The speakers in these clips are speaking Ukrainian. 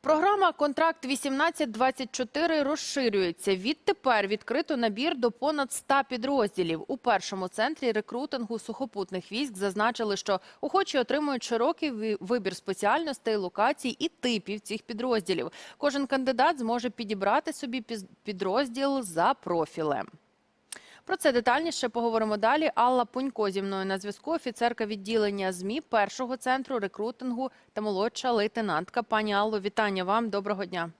Програма Контракт 1824 розширюється. Відтепер відкрито набір до понад 100 підрозділів. У першому центрі рекрутингу сухопутних військ зазначили, що охочі отримують широкий вибір спеціальностей, локацій і типів цих підрозділів. Кожен кандидат зможе підібрати собі підрозділ за профілем. Про це детальніше поговоримо далі. Алла Пунько зі мною на зв'язку, офіцерка відділення ЗМІ першого центру рекрутингу та молодша лейтенантка. Пані Алло, вітання вам. Доброго дня.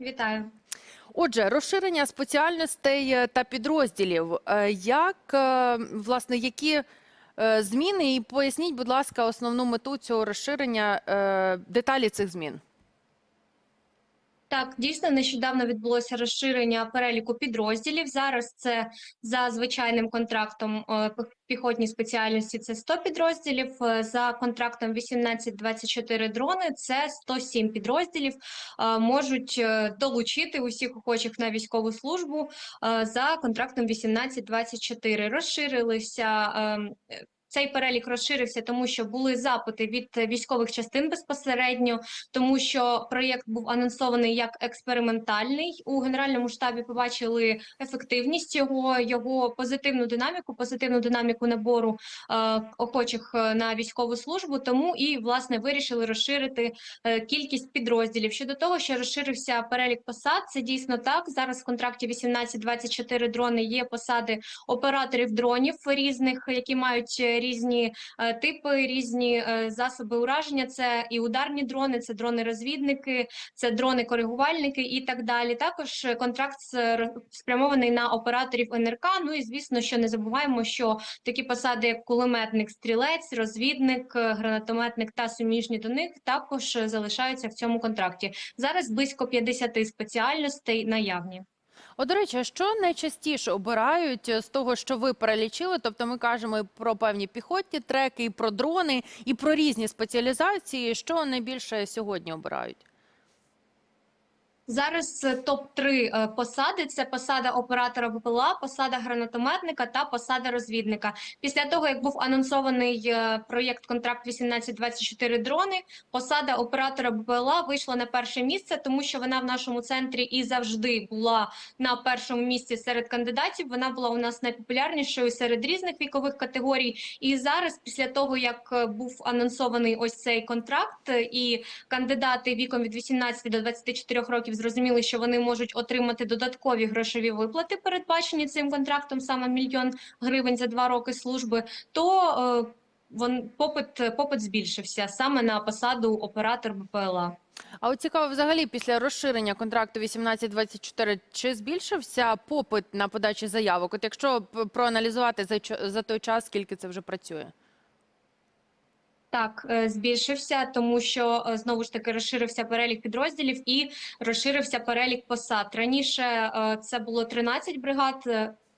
Вітаю. Отже, розширення спеціальностей е, та підрозділів. Е, Як е, власне які зміни? І поясніть, будь ласка, основну мету цього розширення, деталі цих змін. Так, дійсно нещодавно відбулося розширення переліку підрозділів. Зараз це за звичайним контрактом е, піх- піхотні спеціальності це 100 підрозділів. е, За контрактом 18-24 дрони це 107 підрозділів. е, Можуть долучити усіх охочих на військову службу за контрактом 18-24. Розширилися. Цей перелік розширився, тому що були запити від військових частин безпосередньо, тому що проєкт був анонсований як експериментальний. У генеральному штабі побачили ефективність його, його позитивну динаміку, позитивну динаміку набору е, охочих е, на військову службу. Тому і власне вирішили розширити е, кількість підрозділів. Щодо того, що розширився перелік посад, це дійсно так. Зараз в контракті 18-24 дрони є посади операторів дронів різних, які мають е, різні е, типи, різні е, засоби ураження. Це і ударні дрони, це дрони-розвідники, це дрони-коригувальники і так далі. Також контракт спрямований на операторів НРК. Ну і звісно, що не забуваємо, що такі посади, як кулеметник, стрілець, розвідник, е, гранатометник та суміжні до них, також залишаються в цьому контракті. Зараз близько 50 спеціальностей наявні. От, до речі, що найчастіше обирають е, з того, що ви перелічили? Тобто ми кажемо і про певні піхотні треки, і про дрони, і про різні спеціалізації. Що найбільше сьогодні обирають? Зараз топ 3 посади: це посада оператора БПЛА, посада гранатометника та посада розвідника. Після того як був анонсований е, проєкт контракт 1824 дрони, посада оператора БПЛА вийшла на перше місце, тому що вона в нашому центрі і завжди була на першому місці серед кандидатів. Вона була у нас найпопулярнішою серед різних вікових категорій. І зараз, після того як е, був анонсований ось цей контракт, е, і кандидати віком від 18 до 24 років зрозуміли, що вони можуть отримати додаткові грошові виплати, передбачені цим контрактом, саме мільйон гривень за два роки служби. То е, вон попит попит збільшився саме на посаду оператор БПЛА. А от цікаво, взагалі, після розширення контракту 18-24, чи збільшився попит на подачі заявок? От якщо проаналізувати за, за той час, скільки це вже працює? Так, е, збільшився, тому що е, знову ж таки розширився перелік підрозділів і розширився перелік посад. Раніше е, це було 13 бригад.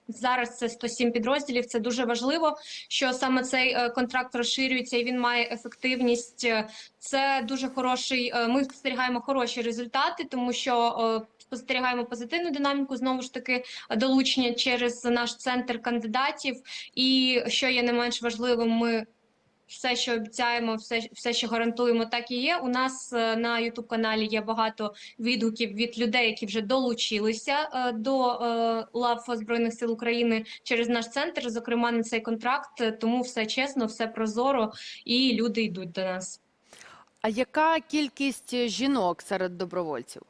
Зараз це 107 підрозділів. Це дуже важливо, що саме цей контракт розширюється і він має ефективність. Це дуже хороший. Ми спостерігаємо хороші результати, тому що спостерігаємо позитивну динаміку. Знову ж таки, долучення через наш центр кандидатів. І що є не менш важливим, ми все, що обіцяємо, все, все, що гарантуємо, так і є. У нас е, на youtube каналі є багато відгуків від людей, які вже долучилися е, до е, лав Збройних сил України через наш центр, зокрема на цей контракт. Тому все чесно, все прозоро, і люди йдуть до нас. А яка кількість жінок серед добровольців?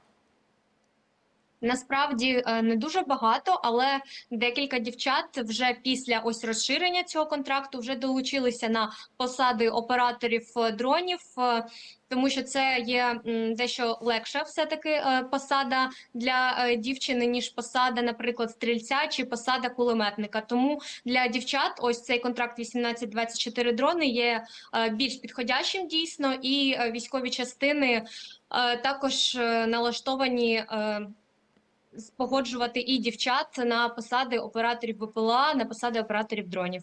Насправді е, не дуже багато, але декілька дівчат вже після ось розширення цього контракту вже долучилися на посади операторів е, дронів, е, тому що це є дещо легша все таки посада для дівчини, ніж посада, наприклад, стрільця чи посада кулеметника. Тому для дівчат ось цей контракт 18-24 дрони є більш підходящим дійсно, і військові частини також налаштовані. Погоджувати і дівчат на посади операторів БПЛА, на посади операторів дронів.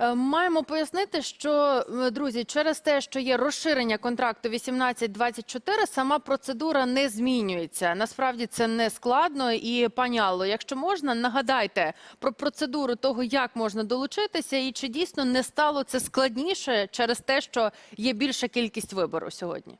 Е, Маємо пояснити, що е, друзі, через те, що є розширення контракту 18-24, сама процедура не змінюється. Насправді це не складно. І пані якщо можна, нагадайте про процедуру того, як можна долучитися, і чи дійсно не стало це складніше через те, що є більша кількість вибору сьогодні.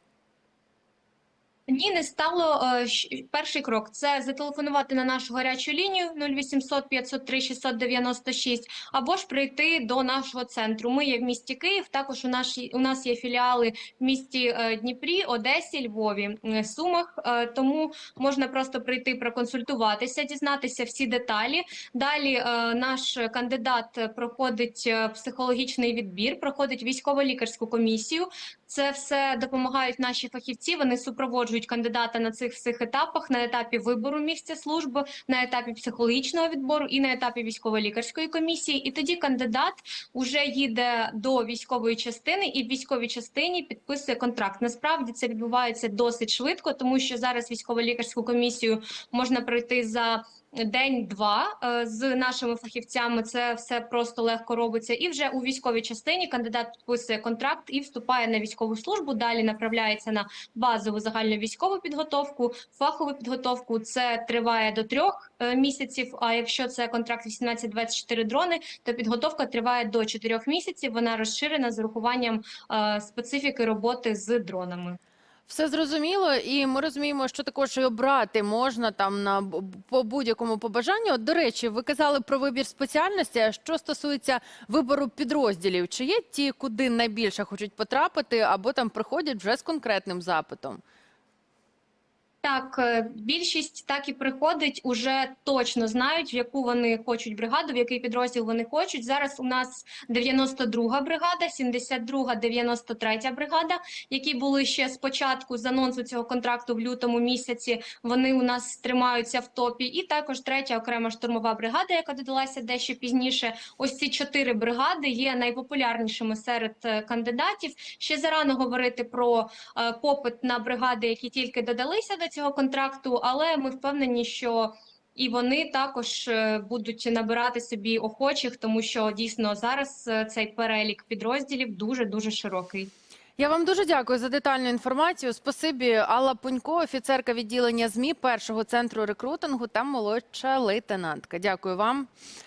Ні, не стало. Е, Перший крок це зателефонувати на нашу гарячу лінію 0800 503 696 або ж прийти до нашого центру. Ми є в місті Київ. Також у нашій у нас є філіали в місті е, Дніпрі, Одесі, Львові, е, Сумах. Тому можна просто прийти проконсультуватися, дізнатися всі деталі. Далі наш кандидат проходить психологічний відбір, проходить військово-лікарську комісію. Це все допомагають наші фахівці. Вони супроводжують кандидата на цих всіх етапах: на етапі вибору місця служби, на етапі психологічного відбору і на етапі військово-лікарської комісії. І тоді кандидат уже їде до військової частини і в військовій частині підписує контракт. Насправді це відбувається досить швидко, тому що зараз військово-лікарську комісію можна пройти за. День-два е, з нашими фахівцями це все просто легко робиться. І вже у військовій частині кандидат підписує контракт і вступає на військову службу. Далі направляється на базову загальну військову підготовку, фахову підготовку. Це триває до трьох е, місяців. А якщо це контракт 18-24 дрони, то підготовка триває до чотирьох місяців. Вона розширена з урахуванням е, специфіки роботи з дронами. Все зрозуміло, і ми розуміємо, що також і обрати можна там на по будь-якому побажанню. От, До речі, ви казали про вибір спеціальності. А що стосується вибору підрозділів, чи є ті, куди найбільше хочуть потрапити, або там приходять вже з конкретним запитом? Так, е, більшість так і приходить, уже точно знають, в яку вони хочуть бригаду, в який підрозділ вони хочуть. Зараз у нас 92-га бригада, 72-га, 93-я бригада, які були ще спочатку з анонсу цього контракту в лютому місяці. Вони у нас тримаються в топі. І також третя окрема штурмова бригада, яка додалася дещо пізніше. Ось ці чотири бригади є найпопулярнішими серед е, кандидатів. Ще зарано говорити про е, попит на бригади, які тільки додалися до цього контракту, але ми впевнені, що і вони також е, будуть набирати собі охочих, тому що дійсно зараз е, цей перелік підрозділів дуже дуже широкий. Я вам дуже дякую за детальну інформацію. Спасибі, Алла Пунько, офіцерка відділення ЗМІ першого центру рекрутингу та молодша лейтенантка. Дякую вам.